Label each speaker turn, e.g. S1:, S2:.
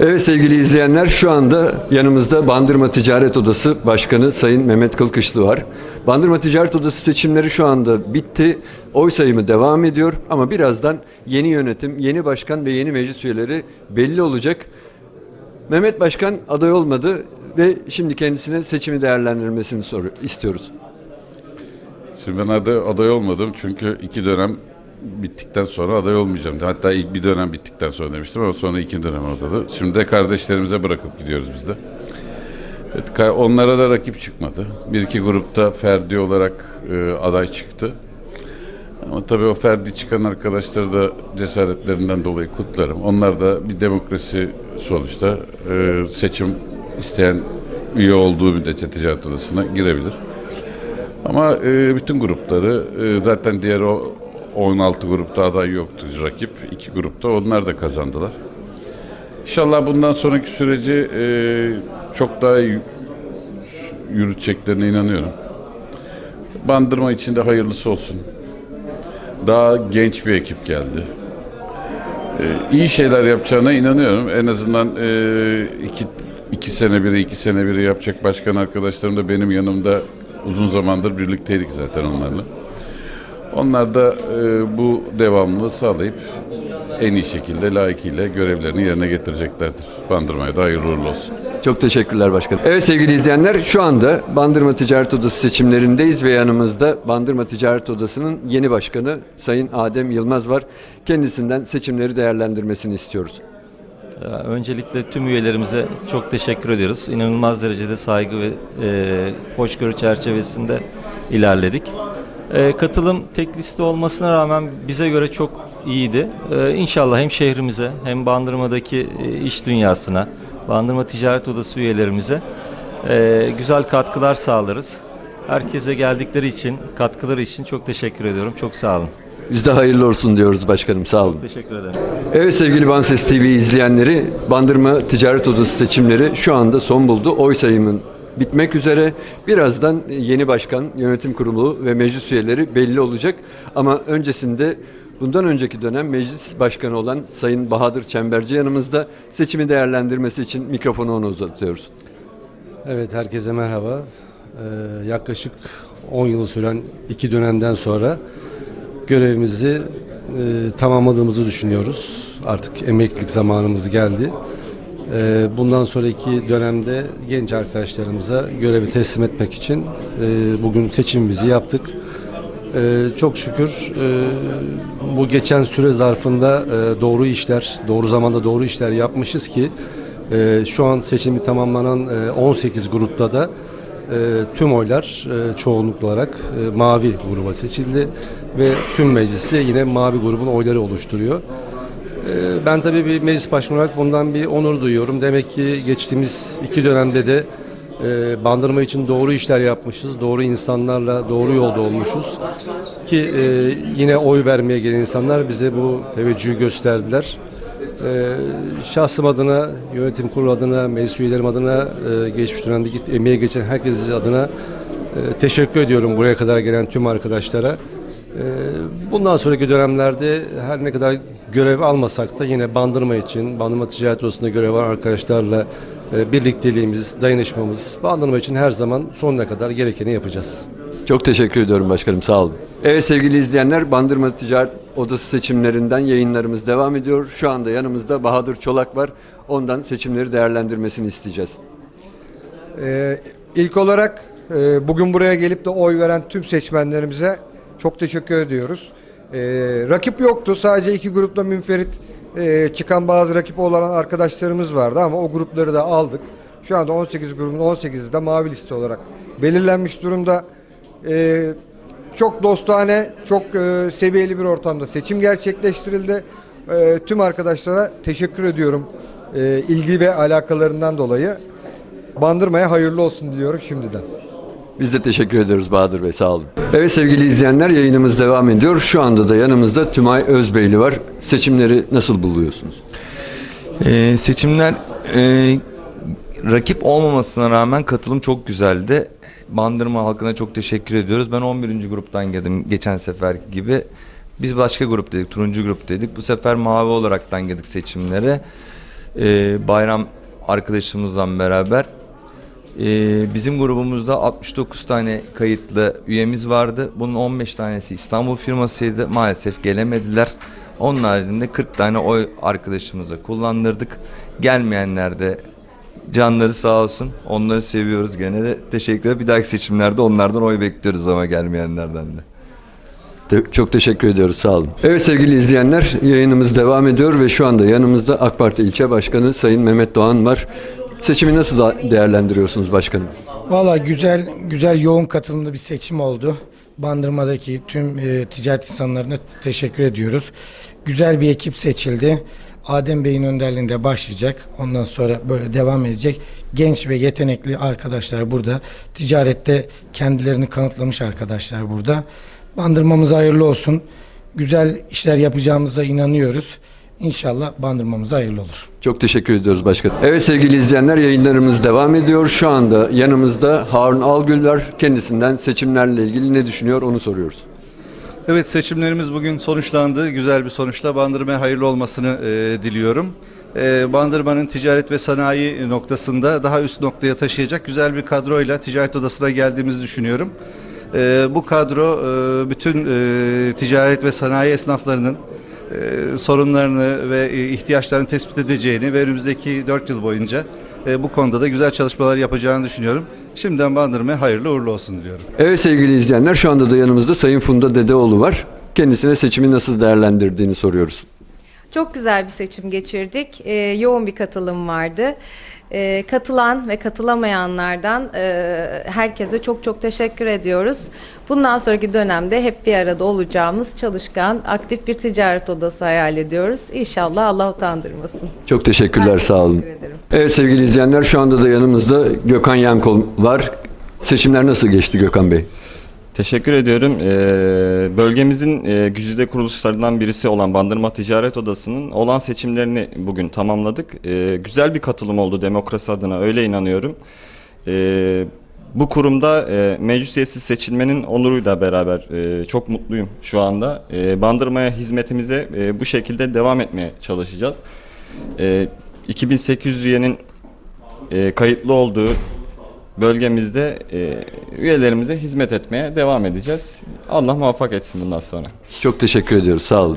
S1: Evet sevgili izleyenler şu anda yanımızda Bandırma Ticaret Odası Başkanı Sayın Mehmet Kılkışlı var. Bandırma Ticaret Odası seçimleri şu anda bitti. Oy sayımı devam ediyor ama birazdan yeni yönetim, yeni başkan ve yeni meclis üyeleri belli olacak. Mehmet Başkan aday olmadı ve şimdi kendisine seçimi değerlendirmesini soru istiyoruz.
S2: Şimdi ben aday, aday olmadım çünkü iki dönem bittikten sonra aday olmayacağım. Hatta ilk bir dönem bittikten sonra demiştim ama sonra iki dönem adadı. Şimdi de kardeşlerimize bırakıp gidiyoruz biz de. Evet, onlara da rakip çıkmadı. Bir iki grupta ferdi olarak e, aday çıktı. Ama tabii o ferdi çıkan arkadaşları da cesaretlerinden dolayı kutlarım. Onlar da bir demokrasi sonuçta e, seçim isteyen üye olduğu müddetçe ticaret odasına girebilir. Ama e, bütün grupları e, zaten diğer o 16 grupta aday yoktu rakip. iki grupta onlar da kazandılar. İnşallah bundan sonraki süreci e, çok daha iyi yürüteceklerine inanıyorum. Bandırma için de hayırlısı olsun. Daha genç bir ekip geldi. E, iyi şeyler yapacağına inanıyorum. En azından e, iki, iki sene biri, iki sene biri yapacak başkan arkadaşlarım da benim yanımda uzun zamandır birlikteydik zaten onlarla. Onlar da e, bu devamlılığı sağlayıp en iyi şekilde layıkıyla görevlerini yerine getireceklerdir. Bandırmaya da hayırlı uğurlu olsun.
S1: Çok teşekkürler başkanım. Evet sevgili izleyenler şu anda Bandırma Ticaret Odası seçimlerindeyiz ve yanımızda Bandırma Ticaret Odası'nın yeni başkanı Sayın Adem Yılmaz var. Kendisinden seçimleri değerlendirmesini istiyoruz.
S3: Ee, Öncelikle tüm üyelerimize çok teşekkür ediyoruz. İnanılmaz derecede saygı ve e, hoşgörü çerçevesinde ilerledik. E, katılım tek liste olmasına rağmen bize göre çok iyiydi. E, inşallah hem şehrimize hem Bandırma'daki e, iş dünyasına, Bandırma Ticaret Odası üyelerimize e, güzel katkılar sağlarız. Herkese geldikleri için, katkıları için çok teşekkür ediyorum. Çok sağ olun.
S1: Biz de hayırlı olsun diyoruz başkanım sağ olun.
S3: Teşekkür ederim.
S1: Evet sevgili Banses TV izleyenleri Bandırma Ticaret Odası seçimleri şu anda son buldu. Oy sayımın bitmek üzere. Birazdan yeni başkan, yönetim kurulu ve meclis üyeleri belli olacak. Ama öncesinde bundan önceki dönem meclis başkanı olan Sayın Bahadır Çemberci yanımızda seçimi değerlendirmesi için mikrofonu ona uzatıyoruz.
S4: Evet herkese merhaba. Ee, yaklaşık 10 yıl süren iki dönemden sonra görevimizi e, tamamladığımızı düşünüyoruz. Artık emeklilik zamanımız geldi. Ee, bundan sonraki dönemde genç arkadaşlarımıza görevi teslim etmek için e, bugün seçimimizi yaptık. Ee, çok şükür e, bu geçen süre zarfında e, doğru işler, doğru zamanda doğru işler yapmışız ki şu an seçimi tamamlanan e, 18 grupta da tüm oylar çoğunluklu olarak mavi gruba seçildi ve tüm meclisi yine mavi grubun oyları oluşturuyor. Ee, Ben tabii bir meclis başkanı olarak bundan bir onur duyuyorum. Demek ki geçtiğimiz iki dönemde de e, bandırma için doğru işler yapmışız. Doğru insanlarla doğru yolda olmuşuz. Ki e, yine oy vermeye gelen insanlar bize bu teveccühü gösterdiler. E, şahsım adına, yönetim kurulu adına, meclis üyelerim adına, e, geçmiş dönemdeki emeği geçen herkes adına teşekkür ediyorum buraya kadar gelen tüm arkadaşlara. Bundan sonraki dönemlerde her ne kadar görev almasak da yine bandırma için, bandırma ticaret odasında görev var arkadaşlarla e, birlikteliğimiz, dayanışmamız, bandırma için her zaman sonuna kadar gerekeni yapacağız.
S1: Çok teşekkür ediyorum başkanım sağ olun. Evet sevgili izleyenler Bandırma Ticaret Odası seçimlerinden yayınlarımız devam ediyor. Şu anda yanımızda Bahadır Çolak var. Ondan seçimleri değerlendirmesini isteyeceğiz.
S5: Ee, ilk olarak e, bugün buraya gelip de oy veren tüm seçmenlerimize çok teşekkür ediyoruz. Ee, rakip yoktu. Sadece iki grupta münferit e, çıkan bazı rakip olan arkadaşlarımız vardı ama o grupları da aldık. Şu anda 18 grubun 18'i de mavi liste olarak belirlenmiş durumda. Ee, çok dostane, çok e, seviyeli bir ortamda seçim gerçekleştirildi. Ee, tüm arkadaşlara teşekkür ediyorum e, ilgi ve alakalarından dolayı. Bandırmaya hayırlı olsun diyorum şimdiden.
S1: Biz de teşekkür ediyoruz Bahadır Bey sağ olun. Evet sevgili izleyenler yayınımız devam ediyor. Şu anda da yanımızda Tümay Özbeyli var. Seçimleri nasıl buluyorsunuz?
S6: Ee, seçimler e, rakip olmamasına rağmen katılım çok güzeldi. Bandırma halkına çok teşekkür ediyoruz. Ben 11. gruptan geldim geçen seferki gibi. Biz başka gruptaydık, turuncu gruptaydık. Bu sefer mavi olaraktan geldik seçimlere. e, Bayram arkadaşımızla beraber. E, bizim grubumuzda 69 tane kayıtlı üyemiz vardı. Bunun 15 tanesi İstanbul firmasıydı. Maalesef gelemediler. Onun haricinde 40 tane oy arkadaşımıza kullandırdık. Gelmeyenler de canları sağ olsun. Onları seviyoruz gene de. Teşekkür ederim. Bir dahaki seçimlerde onlardan oy bekliyoruz ama gelmeyenlerden de.
S1: Çok teşekkür ediyoruz. Sağ olun. Evet sevgili izleyenler yayınımız devam ediyor ve şu anda yanımızda AK Parti ilçe başkanı Sayın Mehmet Doğan var. Seçimi nasıl da- değerlendiriyorsunuz başkanım?
S7: Valla güzel güzel yoğun katılımlı bir seçim oldu. Bandırma'daki tüm e, ticaret insanlarına teşekkür ediyoruz. Güzel bir ekip seçildi. Adem Bey'in önderliğinde başlayacak. Ondan sonra böyle devam edecek. Genç ve yetenekli arkadaşlar burada. Ticarette kendilerini kanıtlamış arkadaşlar burada. Bandırmamız hayırlı olsun. Güzel işler yapacağımıza inanıyoruz. İnşallah bandırmamız hayırlı olur.
S1: Çok teşekkür ediyoruz başkanım. Evet sevgili izleyenler yayınlarımız devam ediyor. Şu anda yanımızda Harun Algül var. Kendisinden seçimlerle ilgili ne düşünüyor onu soruyoruz.
S8: Evet seçimlerimiz bugün sonuçlandı. Güzel bir sonuçla Bandırma'ya hayırlı olmasını e, diliyorum. E, Bandırma'nın ticaret ve sanayi noktasında daha üst noktaya taşıyacak güzel bir kadroyla ticaret odasına geldiğimizi düşünüyorum. E, bu kadro e, bütün e, ticaret ve sanayi esnaflarının e, sorunlarını ve e, ihtiyaçlarını tespit edeceğini ve önümüzdeki 4 yıl boyunca e, bu konuda da güzel çalışmalar yapacağını düşünüyorum. Şimdiden Bandırma'ya hayırlı uğurlu olsun diliyorum.
S1: Evet sevgili izleyenler şu anda da yanımızda Sayın Funda Dedeoğlu var. Kendisine seçimi nasıl değerlendirdiğini soruyoruz.
S9: Çok güzel bir seçim geçirdik. Ee, yoğun bir katılım vardı. Ee, katılan ve katılamayanlardan e, herkese çok çok teşekkür ediyoruz. Bundan sonraki dönemde hep bir arada olacağımız çalışkan, aktif bir ticaret odası hayal ediyoruz. İnşallah Allah utandırmasın.
S1: Çok teşekkürler
S9: Ben
S1: sağ olun.
S9: teşekkür ederim.
S1: Evet sevgili izleyenler şu anda da yanımızda Gökhan Yankol var. Seçimler nasıl geçti Gökhan Bey?
S10: Teşekkür ediyorum. Ee, bölgemizin e, güzide kuruluşlarından birisi olan Bandırma Ticaret Odası'nın olan seçimlerini bugün tamamladık. Ee, güzel bir katılım oldu demokrasi adına öyle inanıyorum. Ee, bu kurumda e, meclis üyesi seçilmenin onuruyla beraber e, çok mutluyum şu anda. E, Bandırma'ya hizmetimize e, bu şekilde devam etmeye çalışacağız. E, 2800 üyenin e, kayıtlı olduğu bölgemizde e, üyelerimize hizmet etmeye devam edeceğiz. Allah muvaffak etsin bundan sonra.
S1: Çok teşekkür ediyoruz. Sağ olun.